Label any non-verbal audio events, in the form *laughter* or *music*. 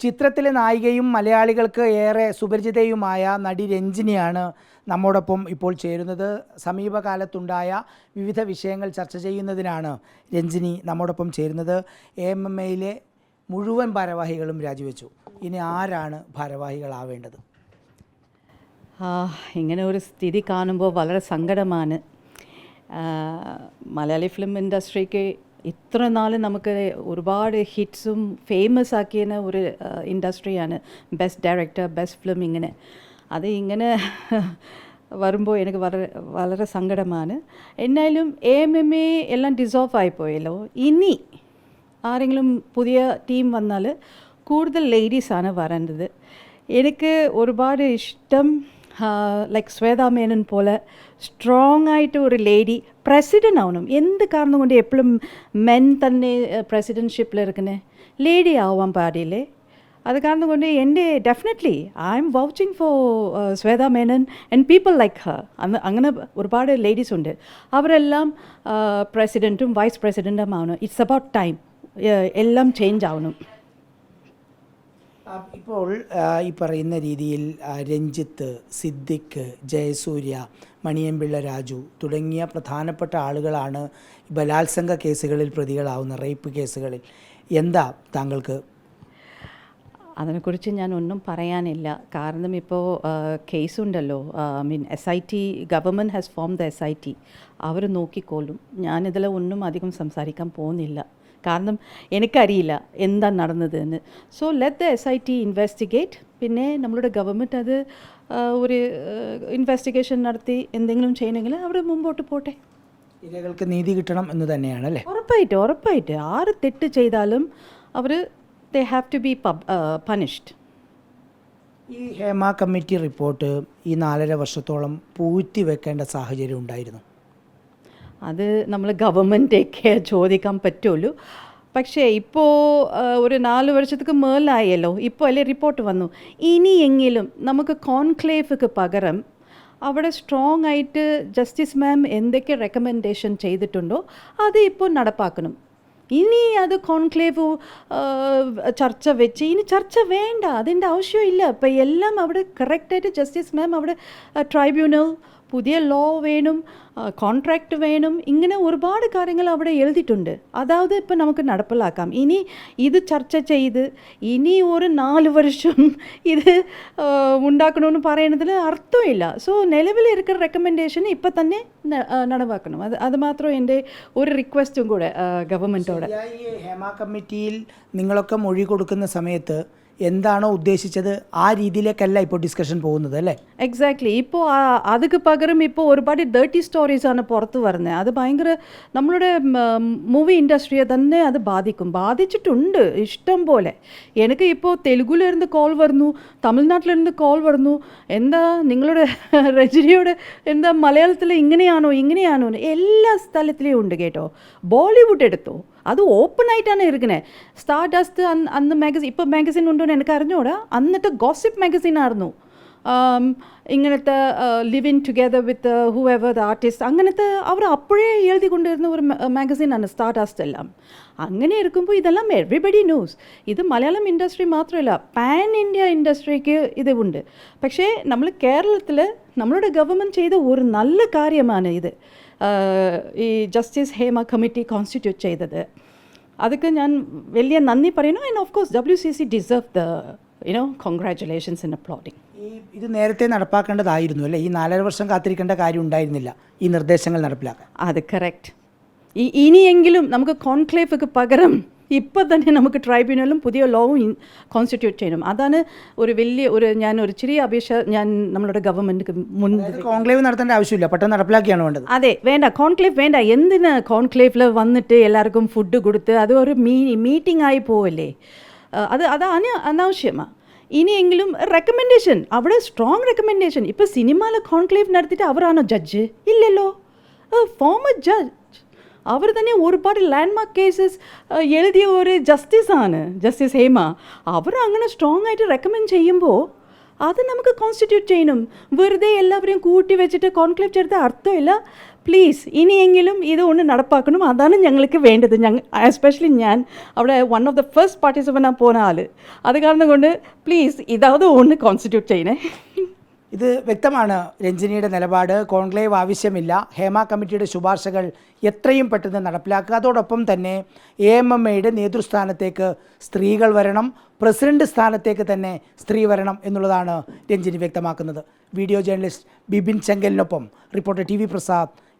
ചിത്രത്തിലെ നായികയും മലയാളികൾക്ക് ഏറെ സുപരിചിതയുമായ നടി രഞ്ജിനിയാണ് നമ്മോടൊപ്പം ഇപ്പോൾ ചേരുന്നത്. സമീപകാലത്തുണ്ടായ വിവിധ വിഷയങ്ങൾ ചർച്ച ചെയ്യുന്നതിനാണ് രഞ്ജിനി നമ്മോടൊപ്പം ചേരുന്നത്. എ എം എം എയിലെ മുഴുവൻ ഭാരവാഹികളും രാജിവെച്ചു. ഇനി ആരാണ് ഭാരവാഹികളാവേണ്ടത്? ഇങ്ങനെ ഒരു സ്ഥിതി കാണുമ്പോൾ വളരെ സങ്കടമാണ്. മലയാളി ഫിലിം ഇൻഡസ്ട്രിക്ക് ഇത്ര നാൾ നമുക്ക് ഒരുപാട് ഹിറ്റ്സും ഫേമസ് ആക്കിയ ഒരു ഇൻഡസ്ട്രിയാണ് ബെസ്റ്റ് ഡയറക്ടർ ബെസ്റ്റ് ഫിലിം ഇങ്ങനെ. അത് ഇങ്ങനെ *laughs* വരുമ്പോൾ എനിക്ക് വളരെ വളരെ സങ്കടമാണ്. എന്നാലും എ എം എം എല്ലാം ഡിസോൾവ് ആയിപ്പോയല്ലോ. ഇനി ആരെങ്കിലും പുതിയ ടീം വന്നാൽ കൂടുതൽ ലേഡീസാണ് വരേണ്ടത്. എനിക്ക് ഒരുപാട് ഇഷ്ടം ലൈക്ക് ശ്വേതാ മേനൻ പോലെ സ്ട്രോങ് ആയിട്ട് ഒരു ലേഡി പ്രസിഡന്റ് ആവണം. എന്ത് കാരണം കൊണ്ട് എപ്പോഴും മെൻ തന്നെ പ്രസിഡൻഷിപ്പിൽ ഇരിക്കുന്നത് ലേഡി ആവാൻ പാടില്ലേ? അത് കാരണം കൊണ്ട് എന്റെ definitely I'm vouching for Shweta Menon and people like her അന്ന് അങ്ങനെ ഒരുപാട് ലേഡീസ് ഉണ്ട്. അവരെല്ലാം പ്രസിഡന്റും വൈസ് പ്രസിഡന്റും ആവണം. ഇറ്റ്സ് അബൌട്ട് ടൈം എല്ലാം ചേഞ്ച് ആവണം. ഇപ്പോൾ ഈ പറയുന്ന രീതിയിൽ രഞ്ജിത്ത് സിദ്ദിഖ് ജയസൂര്യ മണിയമ്പിള്ള രാജു തുടങ്ങിയ പ്രധാനപ്പെട്ട ആളുകളാണ് ബലാത്സംഗ കേസുകളിൽ പ്രതികളാവുന്ന റേപ്പ് കേസുകളിൽ. എന്താ താങ്കൾക്ക്? അതിനെക്കുറിച്ച് ഞാൻ ഒന്നും പറയാനില്ല. കാരണം ഇപ്പോൾ കേസുണ്ടല്ലോ. I mean S I T government has form the S I T അവർ നോക്കിക്കോളും. ഞാനിതിൽ ഒന്നും അധികം സംസാരിക്കാൻ പോകുന്നില്ല. കാരണം എനിക്കറിയില്ല എന്താ നടന്നതെന്ന്. So let the S I T investigate പിന്നെ നമ്മളുടെ ഗവൺമെന്റ് അത് ഒരു ഇൻവെസ്റ്റിഗേഷൻ നടത്തി എന്തെങ്കിലും ചെയ്യണമെങ്കിൽ അവർ മുമ്പോട്ട് പോട്ടെ. ഇരകൾക്ക് നീതി കിട്ടണം എന്ന് തന്നെയാണ് അല്ലേ? ഉറപ്പായിട്ട് ഉറപ്പായിട്ട്. ആര് തെറ്റ് ചെയ്താലും അവർ they have to be punished ഈ ഹേമ കമ്മിറ്റി റിപ്പോർട്ട് ഈ നാലര വർഷത്തോളം പൂഴ്ത്തി വെക്കേണ്ട സാഹചര്യം ഉണ്ടായിരുന്നു. അത് നമ്മൾ ഗവൺമെന്റൊക്കെ ചോദിക്കാൻ പറ്റുള്ളൂ. പക്ഷേ ഇപ്പോൾ ഒരു നാല് വർഷത്തേക്ക് മേലായല്ലോ ഇപ്പോൾ അല്ലേ റിപ്പോർട്ട് വന്നു. ഇനിയെങ്കിലും നമുക്ക് കോൺക്ലേവ്ക്ക് പകരം അവിടെ സ്ട്രോങ് ആയിട്ട് ജസ്റ്റിസ് മാം എന്തൊക്കെ റെക്കമെൻഡേഷൻ ചെയ്തിട്ടുണ്ടോ അത് ഇപ്പോൾ നടപ്പാക്കണം. ഇനി അത് കോൺക്ലേവ് ചർച്ച വെച്ച് ഇനി ചർച്ച വേണ്ട അതിന്റെ ആവശ്യമില്ല. ഇപ്പം എല്ലാം അവിടെ കറക്റ്റായിട്ട് ജസ്റ്റിസ് മാം അവിടെ ട്രൈബ്യൂണൽ പുതിയ ലോ വേണം കോൺട്രാക്റ്റ് വേണം ഇങ്ങനെ ഒരുപാട് കാര്യങ്ങൾ അവിടെ എഴുതിയിട്ടുണ്ട്. അതായത് ഇപ്പം നമുക്ക് നടപ്പിലാക്കാം. ഇനി ഇത് ചർച്ച ചെയ്ത് ഇനി ഒരു നാല് വർഷം *laughs* ഇത് ഉണ്ടാക്കണമെന്ന് പറയുന്നതിൽ അർത്ഥമില്ല. സോ നിലവിൽ ഇരിക്കുന്ന റെക്കമെൻഡേഷൻ ഇപ്പം തന്നെ നടപ്പാക്കണം. അത് അത് മാത്രം എന്റെ ഒരു റിക്വസ്റ്റും കൂടെ ഗവൺമെന്റോട് ഹേമ കമ്മിറ്റിയിൽ നിങ്ങളൊക്കെ മൊഴി കൊടുക്കുന്ന സമയത്ത് എന്താണോ ഉദ്ദേശിച്ചത് ആ രീതിയിലേക്കല്ല ഇപ്പോൾ ഡിസ്കഷൻ പോകുന്നത് അല്ലേ? എക്സാക്ട്ലി ഇപ്പോൾ അതുക്ക് പകരം ഇപ്പോൾ ഒരുപാട് ഡേർട്ടി സ്റ്റോറീസാണ് പുറത്ത് വരുന്നത്. അത് ഭയങ്കര നമ്മളുടെ മൂവി ഇൻഡസ്ട്രിയെ തന്നെ അത് ബാധിക്കും. ബാധിച്ചിട്ടുണ്ട് ഇഷ്ടം പോലെ. എനിക്ക് ഇപ്പോൾ തെലുഗുലിരുന്ന് കോൾ വരുന്നു തമിഴ്നാട്ടിലിരുന്ന് കോൾ വരുന്നു. എന്താ നിങ്ങളുടെ *laughs* രജനിയുടെ എന്താ മലയാളത്തിൽ ഇങ്ങനെയാണോ ഇങ്ങനെയാണോ എല്ലാ സ്ഥലത്തിലേയും ഉണ്ട് കേട്ടോ. ബോളിവുഡ് എടുത്തോ? അത് ഓപ്പൺ ആയിട്ടാണ് ഇരിക്കുന്നത് സ്റ്റാർ ഡസ്റ്റ് അന്ന് അന്ന് മാഗസിൻ ഇപ്പോൾ മാഗസിൻ ഉണ്ടോ എന്ന് എനിക്ക് അറിഞ്ഞൂടാ. അന്നത്തെ ഗോസിപ്പ് മാഗസിൻ ആയിരുന്നു. ഇങ്ങനത്തെ live in together with whoever the artist അങ്ങനത്തെ അവർ അപ്പോഴേ എഴുതി കൊണ്ടിരുന്ന ഒരു മാഗസീനാണ് സ്റ്റാർട്ടാസ്റ്റ് എല്ലാം. അങ്ങനെ ഇരിക്കുമ്പോൾ ഇതെല്ലാം എവറിബഡി ന്യൂസ് ഇത് മലയാളം ഇൻഡസ്ട്രി മാത്രമല്ല പാൻ ഇന്ത്യ ഇൻഡസ്ട്രിക്ക് ഇത് ഉണ്ട് പക്ഷേ നമ്മൾ കേരളത്തിൽ നമ്മളുടെ ഗവൺമെന്റ് ചെയ്ത ഒരു നല്ല കാര്യമാണ് ഇത്. ഈ ജസ്റ്റിസ് ഹേമ കമ്മിറ്റി കോൺസ്റ്റിറ്റ്യൂട്ട് ചെയ്തത്. അതൊക്കെ ഞാൻ വലിയ നന്ദി പറയുന്നു. And of course W C C deserve the you know congratulations in uploading ഈ ഇത് നേരത്തെ നടപ്പാക്കേണ്ടതായിരുന്നു അല്ലേ? ഈ നാലര വർഷം കാത്തിരിക്കേണ്ട കാര്യം ഉണ്ടായിരുന്നില്ല. ഈ നിർദ്ദേശങ്ങൾ നടപ്പിലാക്കാൻ. അത് കറക്റ്റ് ഈ ഇനിയെങ്കിലും നമുക്ക് കോൺക്ലേവൊക്കെ പകരം ഇപ്പം തന്നെ നമുക്ക് ട്രൈബ്യൂണലും പുതിയ ലോവും കോൺസ്റ്റിറ്റ്യൂട്ട് ചെയ്യണം. അതാണ് ഒരു വലിയ ഒരു ഞാൻ ഒരു ചെറിയ അപേക്ഷ ഞാൻ നമ്മളുടെ ഗവൺമെന്റ് മുൻ കോൺക്ലേവ് നടത്തേണ്ട ആവശ്യമില്ല. പെട്ടെന്ന് നടപ്പിലാക്കിയാണ് വേണ്ടത്. അതെ വേണ്ട. കോൺക്ലേവ് വേണ്ട. എന്തിന് കോൺക്ലേവിൽ വന്നിട്ട് എല്ലാവർക്കും ഫുഡ് കൊടുത്ത് അത് ഒരു മീ മീറ്റിംഗ് ആയി പോവല്ലേ? അത് അത് അന അനാവശ്യമാണ് ഇനിയെങ്കിലും റെക്കമെൻഡേഷൻ അവിടെ സ്ട്രോങ് റെക്കമെൻഡേഷൻ ഇപ്പോൾ സിനിമയിലെ കോൺക്ലേവ് നടത്തിയിട്ട് അവരാണോ ജഡ്ജ് ഇല്ലല്ലോ. ഫോമർ ജഡ്ജ് അവർ തന്നെ ഒരുപാട് ലാൻഡ്മാർക്ക് കേസസ് എഴുതിയ ഒരു ജസ്റ്റിസാണ് ജസ്റ്റിസ് ഹേമ. അവർ അങ്ങനെ സ്ട്രോങ് ആയിട്ട് റെക്കമെൻഡ് ചെയ്യുമ്പോൾ അത് നമുക്ക് കോൺസ്റ്റിറ്റ്യൂട്ട് ചെയ്യണം. വെറുതെ എല്ലാവരെയും കൂട്ടി വെച്ചിട്ട് കോൺക്ലേവ് ചേർത്ത അർത്ഥമില്ല. പ്ലീസ് ഇനിയെങ്കിലും ഒന്ന് നടപ്പാക്കണം. അതാണ് ഞങ്ങൾക്ക് വേണ്ടത്. ഞങ്ങൾ എസ്പെഷ്യലി ഞാൻ. അവിടെ one of the first participant പോണ ആൾ അത് കാരണം കൊണ്ട് പ്ലീസ് ഇതാവത് ഒന്ന് കോൺസ്റ്റിറ്റ്യൂട്ട് ചെയ്യണേ. ഇത് വ്യക്തമാണ്. രഞ്ജിനിയുടെ നിലപാട് കോൺക്ലേവ് ആവശ്യമില്ല. ഹേമ കമ്മിറ്റിയുടെ ശുപാർശകൾ എത്രയും പെട്ടെന്ന് നടപ്പിലാക്കുക. അതോടൊപ്പം തന്നെ എ എം എം എയുടെ നേതൃസ്ഥാനത്തേക്ക് സ്ത്രീകൾ വരണം. പ്രസിഡന്റ് സ്ഥാനത്തേക്ക് തന്നെ സ്ത്രീ വരണം എന്നുള്ളതാണ് രഞ്ജിനി വ്യക്തമാക്കുന്നത്. Video journalist Bibin ചെങ്കലിനൊപ്പം reporter T V Prasad